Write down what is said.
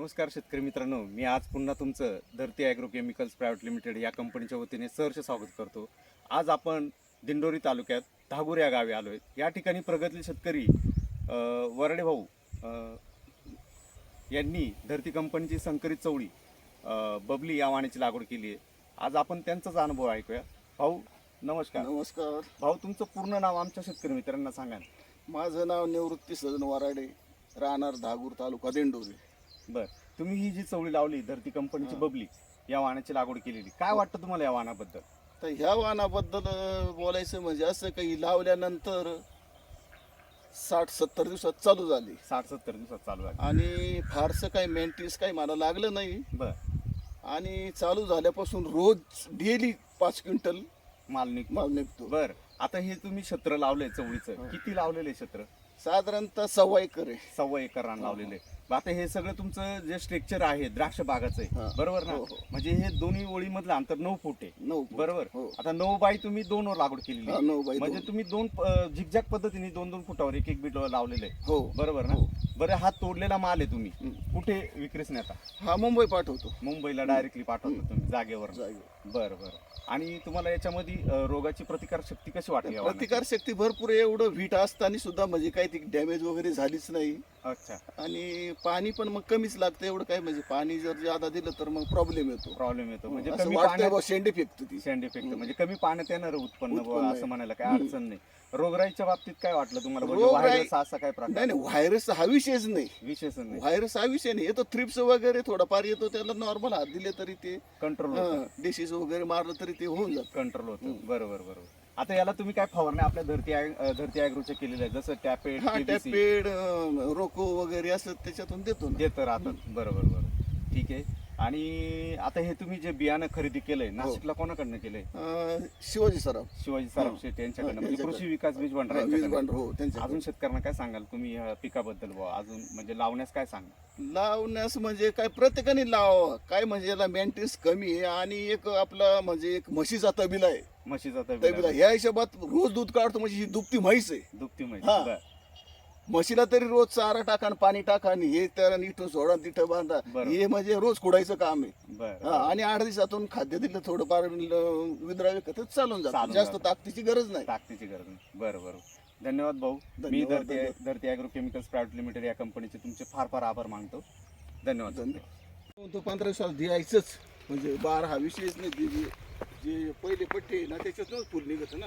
नमस्कार शेतकरी मित्रांनो. मी आज पुन्हा तुमचं धरती ॲग्रो केमिकल्स प्रायव्हेट लिमिटेड या कंपनीच्या वतीने सहर्ष स्वागत करतो. आज आपण दिंडोरी तालुक्यात धागूर या गावी आलो आहे या ठिकाणी प्रगतशील शेतकरी वरडे भाऊ यांनी धरती कंपनीची संकरित चवळी बबली या वाण्याची लागवड केली आहे. आज आपण त्यांचाच अनुभव ऐकूया. भाऊ नमस्कार. नमस्कार. भाऊ तुमचं पूर्ण नाव आमच्या शेतकरी मित्रांना सांगा. माझं नाव निवृत्ती सजन वराडे राहणार धागूर तालुका दिंडोरी. बर. तुम्ही ही जी चवळी लावली धरती कंपनीची. बबली या वाण्याची लागवड केलेली काय वाटतं तुम्हाला या वाणाबद्दल तर ह्या वाहनाबद्दल बोलायचं म्हणजे असं काही लावल्यानंतर साठ सत्तर दिवसात चालू झाली. साठ सत्तर दिवसात चालू आहे आणि फारसं काही मेंटेन्स काही मला लागलं नाही. बर. आणि चालू झाल्यापासून रोज डेली पाच क्विंटल माल निघतो. माल निघतो. बर. आता हे तुम्ही छत्र लावलंय चवळीचं. किती लावलेलं आहे छत्र? साधारणतः सव्वा एकर आहे सव्वा एकर रान लावलेलं आहे मग आता हे सगळं तुमचं जे स्ट्रक्चर आहे द्राक्ष बागाचं हा. आहे बरोबर ना हो, हो. म्हणजे हे दोन्ही ओळीमधलं अंतर नऊ फूट आहे नऊ फूट. बरोबर हो आता नऊ बाय तुम्ही दोन वर लागवड केलेली हा, आहे. नऊ बाय म्हणजे दोन. तुम्ही दोन झिकझॅक पद्धतीने दोन दोन फुटावर एक एक बीट लावलेलं आहे हो बरोबर ना हो. बरं हा तोडलेला माल आहे तुम्ही. कुठे विक्रीस नेता हा मुंबई पाठवतो मुंबईला डायरेक्टली पाठवतो तुम्ही जागेवर जागेवर. बरं बरं. आणि तुम्हाला याच्यामध्ये अं, रोगाची प्रतिकार शक्ती कशी वाटली या वाहनाची? प्रतिकार शक्ती भरपूर आहे. एवढं व्हीट असताना सुद्धा म्हणजे काही ती डॅमेज वगैरे झालीच नाही. अच्छा. आणि पाणी पण मग कमीच लागतं. एवढं काय म्हणजे पाणी जर ज्यादा दिलं तर मग प्रॉब्लेम येतो. प्रॉब्लेम येतो. म्हणजे असं कमी वाटतंय पाण्यात बा शेंडी फेकते ती सँड इफेक्ट म्हणजे कमी पाण्यात येणार उत्पन्न बुवा, उत्पन्न असं. म्हणायला काय. अडचण नाही. रोगराईच्या बाबतीत काय वाटलं तुम्हाला? म्हणजे रोगराई- व्हायरस असा काय प्रकार? नाही नाही व्हायरस हा विषयच नाही. विशेष नाही. व्हायरस हा विषय नाही. येतो थ्रिप्स वगैरे थोडाफार येतो. त्याला नॉर्मल हात दिले तरी ते कंट्रोल डिसीज वगैरे मारलं तरी ते होऊन जात. कंट्रोल होतं. बरोबर बरोबर. आता याला तुम्ही काय फवारण्या आपल्या धरती अं, धरती ॲग्रोच्या केलेल्या आहेत? जसं हा TBC, टॅपेड रोको वगैरे असं त्याच्यातून देतो ना. देत राहतात. बरोबर बरोबर. ठीक आहे. आणि आता हे तुम्ही जे बियाणं खरेदी केलंय हो. नाशिकला कोणाकडनं केलंय? अं, शिवाजी सराव शिवाजी सराफ शेट यांच्याकडनं. म्हणजे. कृषी विकास बीज भंडार वीज यांच्याकडनं. भांडर हो त्यांच्या अजून शेतकऱ्यांना काय सांगाल? तुम्ही ह्या पिकाबद्दल बुवा अजून म्हणजे लावण्यास काय सांगाल? लावण्यास म्हणजे काय प्रत्येकाने लावावं काय म्हणजे याला मेंटेन्स कमी आहे आणि एक आपला म्हणजे एक म्हशीचा तबिला आहे. म्हशीचा तबिला. तबिला. ह्या हिशोबात रोज दूध काढतो म्हणजे ही दुभती म्हैस आहे. दुभती म्हैस हा. बर. म्हशीला तरी रोज चारा टाका आणि पाणी टाका आणि हे त्याला इथून सोडा तिथं बांधा. हे म्हणजे रोज कुडायचं काम आहे. बर. आणि आठ दिवसातून खाद्य दिलं थोडंफार विद्रावे तर चालून जातं. चालून जास्त. ताकदीची गरज नाही. ताकदीची गरज नाही. बरं बरं. धन्यवाद भाऊ. मी धन्यवाद, धरती धन्यवाद. धरती ॲग्रो केमिकल्स प्रायव्हेट लिमिटेड या कंपनीचे तुमचे फार फार आभार मानतो. धन्यवाद. धन्यवाद. तो पंधरा दिवसाला द्यायचंच. म्हणजे बारा हा विषयच नाही. जे जे- जे पहिले पट्टे आहे ना त्याच्यातूनच फुल निघत ना.